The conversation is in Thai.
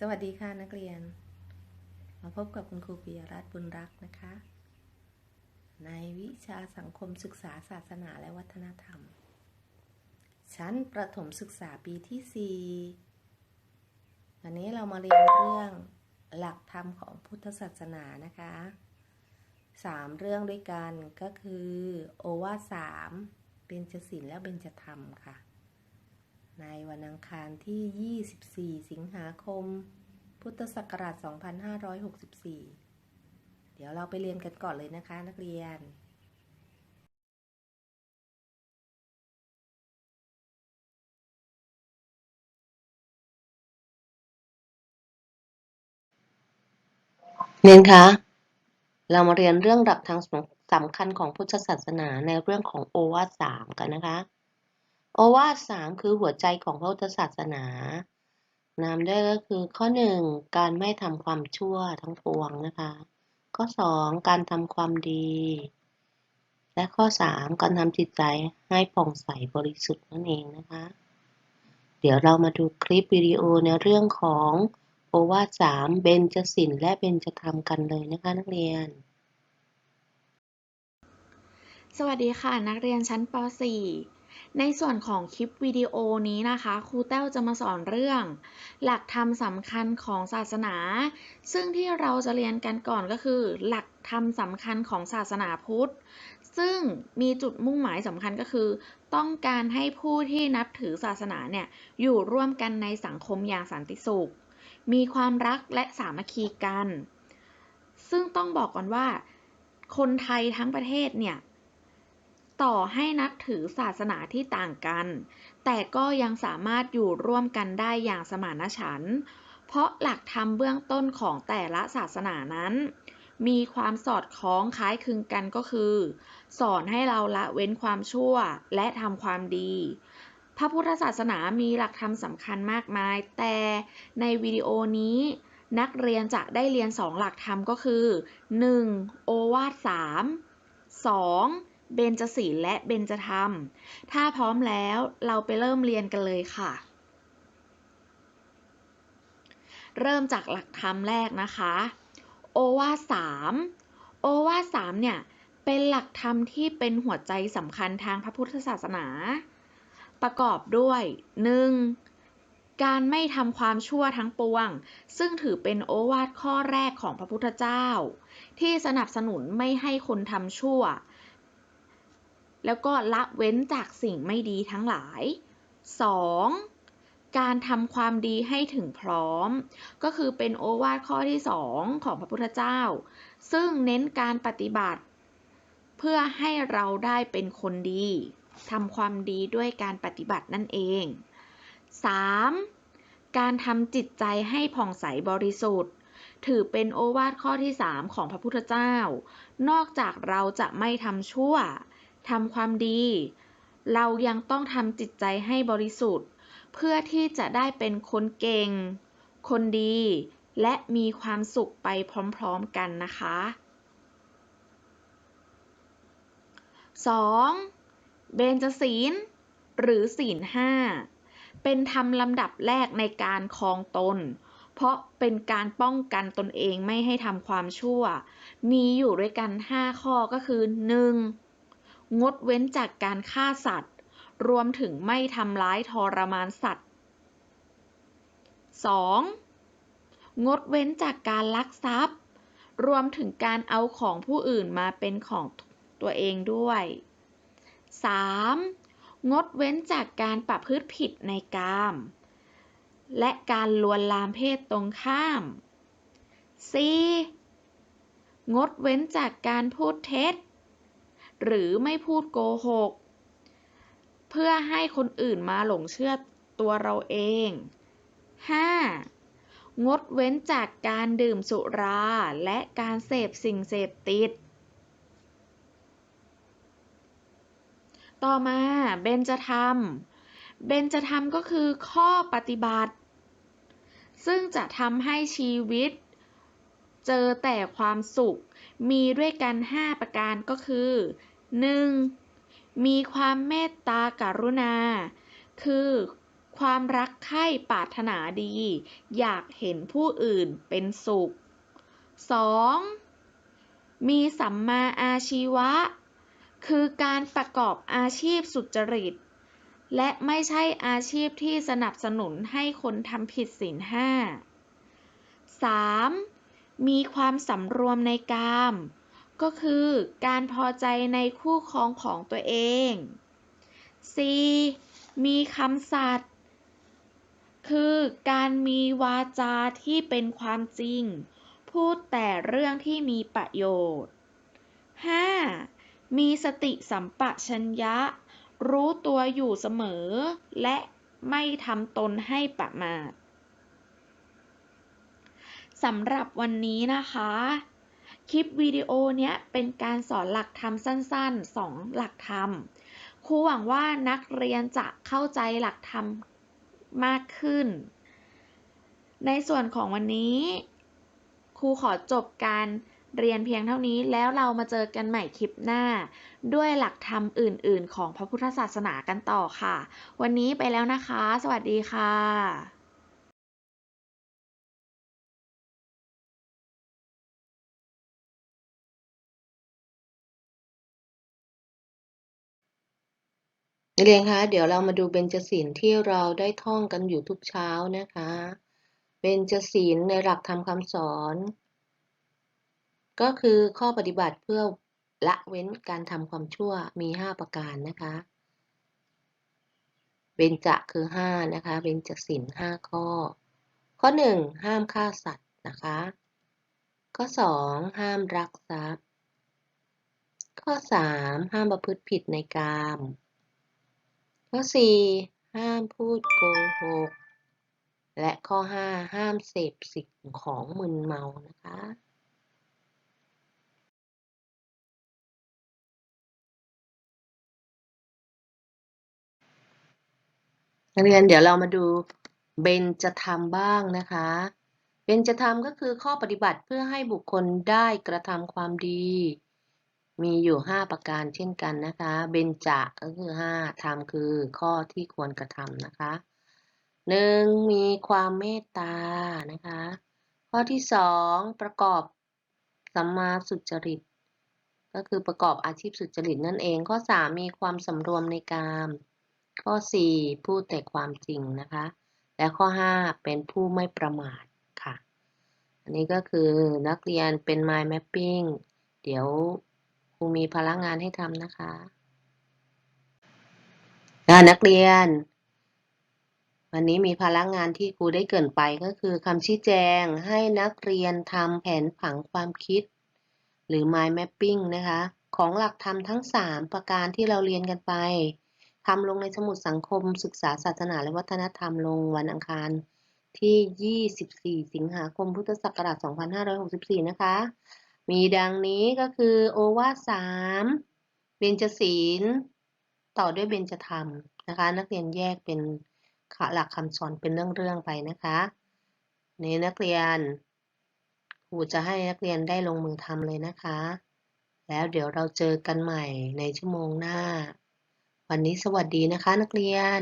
สวัสดีค่ะนักเรียน มาพบกับคุณครูปิยรัตน์บุญรักนะคะ ในวิชาสังคมศึกษาศาสนาและวัฒนธรรม ชั้นประถมศึกษาปีที่ 4 วันนี้เรามาเรียนเรื่องหลักธรรมของพุทธศาสนานะคะสามเรื่องด้วยกันก็คือ โอวาสามเบญจศีลและเบญจธรรมค่ะ ในวันอังคารที่ 24 สิงหาคม พุทธศักราช 2564 เดี๋ยวเราไปเรียนกันก่อนเลยนะคะนักเรียน เรียนคะ เรามาเรียนเรื่องหลักทางสำคัญของพุทธศาสนาในเรื่องของโอวาทสามกันนะคะ โอวาทสามคือหัวใจของพระพุทธศาสนานามด้วยก็คือข้อหนึ่งการไม่ทำความชั่วทั้งปวงนะคะ ข้อสองการทำความดี และข้อสามการทำจิตใจให้ผ่องใสบริสุทธิ์นั่นเองนะคะ เดี๋ยวเรามาดูคลิปวิดีโอในเรื่องของโอวาทสามเบญจศีลและเบญจธรรมกันเลยนะคะนักเรียน สวัสดีค่ะนักเรียนชั้นป .4 ในส่วนของคลิปวิดีโอนี้นะคะครูแต้วจะมาสอนเรื่อง หลักธรรมสำคัญของศาสนา ซึ่งที่เราจะเรียนกันก่อนก็คือ หลักธรรมสำคัญของศาสนาพุทธ ซึ่งมีจุดมุ่งหมายสำคัญก็คือ ต้องการให้ผู้ที่นับถือศาสนาเนี่ยอยู่ร่วมกันในสังคมอย่างสันติสุข มีความรักและสามัคคีกัน ซึ่งต้องบอกก่อนว่า คนไทยทั้งประเทศเนี่ย ต่อให้นับถือศาสนาที่ต่างกัน แต่ก็ยังสามารถอยู่ร่วมกันได้อย่างสมานฉันท์เพราะหลักธรรมเบื้องต้นของแต่ละศาสนานั้น มีความสอดคล้องคล้ายคลึงกันก็คือ สอนให้เราละเว้นความชั่วและทำความดี พระพุทธศาสนามีหลักธรรมสำคัญมากมาย แต่ในวิดีโอนี้นักเรียนจะได้เรียน 2 หลักธรรมก็คือ 1. โอวาท3 2. เบญจศีลและเบญจธรรม ถ้าพร้อมแล้วเราไปเริ่มเรียนกันเลยค่ะ เริ่มจากหลักธรรมแรกนะคะ โอวาสามโอวาสามเนี่ยเป็นหลักธรรมที่เป็นหัวใจสำคัญทางพระพุทธศาสนา ประกอบด้วย 1. การไม่ทำความชั่วทั้งปวง ซึ่งถือเป็นโอวาทข้อแรกของพระพุทธเจ้า ที่สนับสนุนไม่ให้คนทำชั่ว แล้วก็ละเว้นจากสิ่งไม่ดีทั้งหลาย 2. การทำความดีให้ถึงพร้อม ก็คือเป็นโอวาทข้อที่ 2 ของพระพุทธเจ้า ซึ่งเน้นการปฏิบัติ เพื่อให้เราได้เป็นคนดีทำความดีด้วยการปฏิบัตินั่นเอง 3. การทำจิตใจให้ผ่องใสบริสุทธิ์ ถือเป็นโอวาทข้อที่ 3 ของพระพุทธเจ้า นอกจากเราจะไม่ทำชั่ว ทำความดี เรายังต้องทำจิตใจให้บริสุทธิ์ เพื่อที่จะได้เป็นคนเก่ง คนดี และมีความสุขไปพร้อมๆกันนะคะ 2. เบญจศีล หรือศีลห้าเป็นธรรมลำดับแรกในการครองตน เพราะเป็นการป้องกันตนเองไม่ให้ทำความชั่ว มีอยู่ด้วยกัน 5 ข้อก็คือ 1. งดเว้นจากการฆ่าสัตว์ รวมถึงไม่ทำร้ายทรมานสัตว์ 2. งดเว้นจากการลักทรัพย์ รวมถึงการเอาของผู้อื่นมาเป็นของตัวเองด้วย 3. งดเว้นจากการประพฤติผิดในกาม และการลวนลามเพศตรงข้าม 4. งดเว้นจากการพูดเท็จ หรือไม่พูดโกหก เพื่อให้คนอื่นมาหลงเชื่อตัวเราเอง 5. งดเว้นจากการดื่มสุราและการเสพสิ่งเสพติด ต่อมาเบญจธรรมเบญจธรรมก็คือข้อปฏิบัติ ซึ่งจะทำให้ชีวิต เจอแต่ความสุข มีด้วยกัน 5 ประการก็คือ 1. มีความเมตตากรุณา คือความรักใคร่ปรารถนาดี อยากเห็นผู้อื่นเป็นสุข 2. มีสัมมาอาชีวะ คือการประกอบอาชีพสุจริต และไม่ใช่อาชีพที่สนับสนุนให้คนทำผิดศีลห้า 3. มีความสำรวมในกาม ก็คือการพอใจในคู่ครองของตัวเอง 4. มีคำสัตย์คือการมีวาจาที่เป็นความจริง พูดแต่เรื่องที่มีประโยชน์ 5. มีสติสัมปชัญญะ รู้ตัวอยู่เสมอ และไม่ทำตนให้ประมาท สำหรับวันนี้นะคะ คลิปวิดีโอเนี้ยเป็นการสอนหลักธรรมสั้นๆ 2 หลักธรรมครูหวังว่านักเรียนจะเข้าใจหลักธรรมมากขึ้น ในส่วนของวันนี้ครูขอจบการเรียนเพียงเท่านี้แล้วเรามาเจอกันใหม่คลิปหน้า ด้วยหลักธรรมอื่น ๆ ของพระพุทธศาสนากันต่อค่ะ วันนี้ไปแล้วนะคะ สวัสดีค่ะ นักเรียนคะเดี๋ยวเรามาดูเบญจศีลที่เราได้ท่องกันอยู่ทุกเช้านะคะ เบญจศีลในหลักธรรมคำสอน ก็คือข้อปฏิบัติเพื่อละเว้นการทำความชั่วมี 5 ประการนะคะ เบญจะคือ 5 นะคะ เบญจศีล5ข้อ ข้อ 1 ห้ามฆ่าสัตว์นะคะ ข้อ 2 ห้ามรักทรัพย์ ข้อ 3 ห้ามประพฤติผิดในกาม ข้อ 4 ห้ามพูดโกหก และข้อ 5 ห้ามเสพสิ่งของมึนเมานะคะนักเรียนเดี๋ยวเรามาดูเบญจธรรมบ้างนะคะ เบญจธรรมก็คือข้อปฏิบัติเพื่อให้บุคคลได้กระทำความดี มีอยู่ 5 ประการเช่นกันนะคะ เบญจะก็คือ5ธรรมคือข้อที่ควรกระทำนะคะ 1. มีความเมตตานะคะ ข้อที่ 2 ประกอบสัมมาสุจริต ก็คือประกอบอาชีพสุจริตนั่นเอง ข้อ 3 มีความสำรวมในกาม ข้อ 4 พูดแต่ความจริงนะคะ และข้อ 5 เป็นผู้ไม่ประมาทค่ะ อันนี้ก็คือนักเรียนเป็น mind mapping เดี๋ยว ครูมีพลังงานให้ทำนะคะอ่านักเรียน วันนี้มีพลังงานที่ครูได้เกินไปก็คือคำชี้แจงให้นักเรียนทำแผนผังความคิด หรือ mind mapping นะคะ ของหลักธรรมทั้ง 3 ประการที่เราเรียนกันไปทำลงในสมุดสังคมศึกษาศาสนาและวัฒนธรรมลงวันอังคารที่ 24 สิงหาคม พุทธศักราช 2564 นะคะ มีดังนี้ก็คือโอวาสามเบญจศีล ต่อด้วยเบญจธรรมนะคะ นักเรียนแยกเป็นหลักคำสอนเป็นเรื่องๆไปนะคะนี่นักเรียนครูจะให้นักเรียนได้ลงมือทำเลยนะคะ แล้วเดี๋ยวเราเจอกันใหม่ในชั่วโมงหน้า วันนี้สวัสดีนะคะนักเรียน